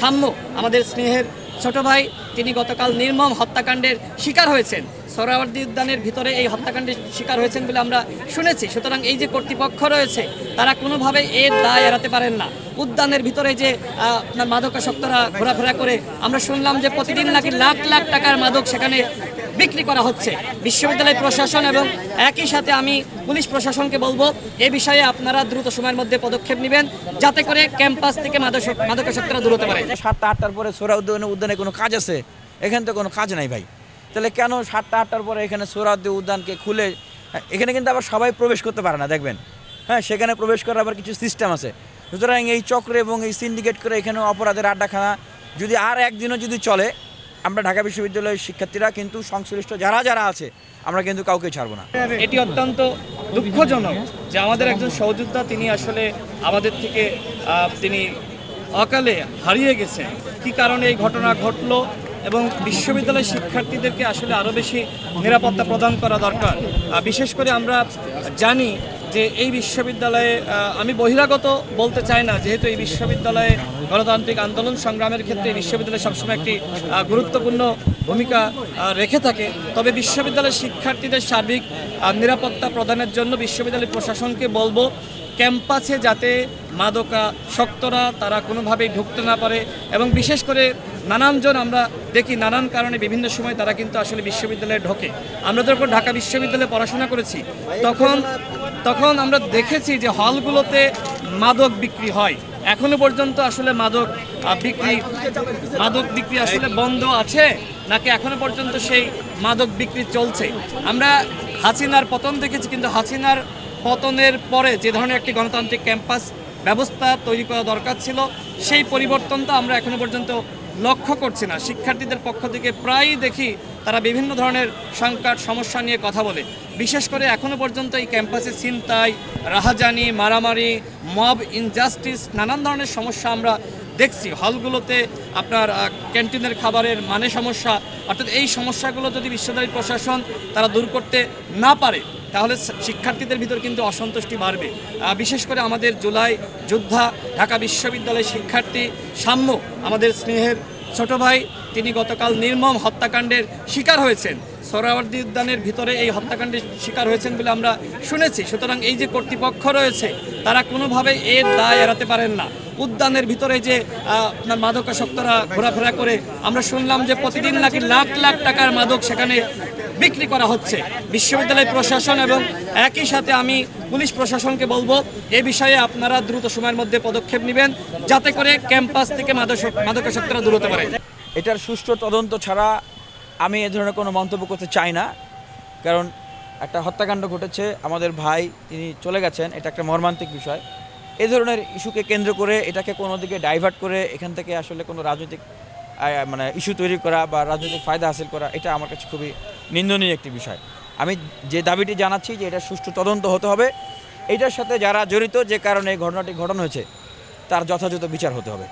সাম্য। আমাদের স্নেহের ছোট ভাই, তিনি গতকাল নির্মম হত্যাকাণ্ডের শিকার হয়েছেন। সরাবর্দী উদ্যানের ভিতরে এই হত্যাকাণ্ডের শিকার হয়েছেন বলে আমরা শুনেছি। সুতরাং এই যে কর্তৃপক্ষ রয়েছে, তারা কোনোভাবে এর দায় এড়াতে পারেন না। উদ্যানের ভিতরে যে আপনার মাদকাসক্তরা ঘোরাফেরা করে, আমরা শুনলাম যে প্রতিদিন নাকি লাখ লাখ টাকার মাদক সেখানে বিক্রি করা হচ্ছে। বিশ্ববিদ্যালয় প্রশাসন এবং একই সাথে আমি পুলিশ প্রশাসনকে বলব এ বিষয়ে আপনারা দ্রুত সময়ের মধ্যে পদক্ষেপ নেবেন যাতে করে ক্যাম্পাস থেকে মাদক মাদকাসক্তরা দূর হতে পারে সাতটা আটটার পরে সোরা উদ্যানে উদ্যানে কোনো কাজ আছে? এখানে তো কোনো কাজ নাই ভাই। তাহলে কেন সাতটা আটটার পরে এখানে সোহরাওয়ার্দী উদ্যানকে খুলে হ্যাঁ, এখানে কিন্তু আবার সবাই প্রবেশ করতে পারে না দেখবেন। হ্যাঁ সেখানে প্রবেশ করার আবার কিছু সিস্টেম আছে। সুতরাং এই চক্রে এবং এই সিন্ডিকেট করে এখানে অপরাধের আড্ডাখানা যদি আর একদিনও যদি চলে আমরা ঢাকা বিশ্ববিদ্যালয়ের শিক্ষার্থীরা কিন্তু সংশ্লিষ্ট যারা যারা আছে, আমরা কিন্তু কাউকে ছাড়বো না। এটি অত্যন্ত দুঃখজনক যে আমাদের একজন সহযোদ্ধা, তিনি আসলে আমাদের থেকে তিনি অকালে হারিয়ে গেছেন। কি কারণে এই ঘটনা ঘটলো? এবং বিশ্ববিদ্যালয়ের শিক্ষার্থীদেরকে আসলে আরও বেশি নিরাপত্তা প্রদান করা দরকার। বিশেষ করে আমরা জানি যে এই বিশ্ববিদ্যালয়ে আমি বহিরাগত বলতে চাই না, যেহেতু এই বিশ্ববিদ্যালয়ে গণতান্ত্রিক আন্দোলন সংগ্রামের ক্ষেত্রে এই বিশ্ববিদ্যালয় সবসময় একটি গুরুত্বপূর্ণ ভূমিকা রেখে থাকে। তবে বিশ্ববিদ্যালয়ের শিক্ষার্থীদের সার্বিক নিরাপত্তা প্রদানের জন্য বিশ্ববিদ্যালয় প্রশাসনকে বলব ক্যাম্পাসে যাতে মাদকা শক্তরা তারা কোনোভাবেই ঢুকতে না পারে এবং বিশেষ করে নানানজন আমরা দেখি, নানান কারণে বিভিন্ন সময় তারা কিন্তু আসলে বিশ্ববিদ্যালয়ে ঢোকে। আমরা যখন ঢাকা বিশ্ববিদ্যালয়ে পড়াশোনা করেছি, তখন তখন আমরা দেখেছি যে হলগুলোতে মাদক বিক্রি হয়। এখনও পর্যন্ত আসলে মাদক বিক্রি মাদক বিক্রি আসলে বন্ধ আছে, নাকি এখনও পর্যন্ত সেই মাদক বিক্রি চলছে? আমরা হাসিনার পতন দেখেছি, কিন্তু হাসিনার পতনের পরে যে ধরনের একটি গণতান্ত্রিক ক্যাম্পাস ব্যবস্থা তৈরি করা দরকার ছিল, সেই পরিবর্তনটা আমরা এখনও পর্যন্ত লক্ষ্য করছি না। শিক্ষার্থীদের পক্ষ থেকে প্রায়ই দেখি তারা বিভিন্ন ধরনের সংকট, সমস্যা নিয়ে কথা বলে। বিশেষ করে এখনও পর্যন্ত এই ক্যাম্পাসে ছিনতাই, রাহাজানি, মারামারি, মব ইনজাস্টিস নানান ধরনের সমস্যা আমরা দেখছি। হলগুলোতে আপনার ক্যান্টিনের খাবারের মানে সমস্যা, অর্থাৎ এই সমস্যাগুলো যদি বিশ্ববিদ্যালয় প্রশাসন তারা দূর করতে না পারে তাহলে শিক্ষার্থীদের ভিতর কিন্তু অসন্তুষ্টি বাড়বে। বিশেষ করে আমাদের জুলাই যোদ্ধা ঢাকা বিশ্ববিদ্যালয়ের শিক্ষার্থী সাম্য, আমাদের স্নেহের ছোট ভাই, তিনি গতকাল নির্মম হত্যাকাণ্ডের শিকার হয়েছেন। সোহরাওয়ার্দী উদ্যানের ভিতরে এই হত্যাকাণ্ডের শিকার হয়েছেন বলে আমরা শুনেছি। সুতরাং এই যে কর্তৃপক্ষ রয়েছে, তারা কোনোভাবে এর দায় এড়াতে পারেন না। উদ্যানের ভিতরে যে আপনার মাদকাসক্তরা ঘোরাফেরা করে, আমরা শুনলাম যে প্রতিদিন নাকি লাখ লাখ টাকার মাদক সেখানে বিক্রি করা হচ্ছে। বিশ্ববিদ্যালয় প্রশাসন এবং একই সাথে আমি পুলিশ প্রশাসনকে বলব, এ বিষয়ে আপনারা দ্রুত সময়ের মধ্যে পদক্ষেপ নেবেন, যাতে করে ক্যাম্পাস থেকে মাদক মাদকাসক্তরা দূর হতে পারে এটার সুষ্ঠু তদন্ত ছাড়া আমি এ ধরনের কোনো মন্তব্য করতে চাই না। কারণ একটা হত্যাকাণ্ড ঘটেছে, আমাদের ভাই তিনি চলে গেছেন, এটা একটা মর্মান্তিক বিষয়। এ ধরনের ইস্যুকে কেন্দ্র করে এটাকে কোনো দিকে ডাইভার্ট করে এখান থেকে আসলে কোনো রাজনৈতিক মানে ইস্যু তৈরি করা বা রাজনৈতিক ফায়দা হাসিল করা, এটা আমার কাছে খুবই নিন্দনীয় একটি বিষয়। আমি যে দাবিটি জানাচ্ছি যে এটা সুষ্ঠু তদন্ত হতে হবে, এটার সাথে যারা জড়িত যে কারণে এই ঘটনাটি ঘটন হয়েছে, তার যথাযথ বিচার হতে হবে।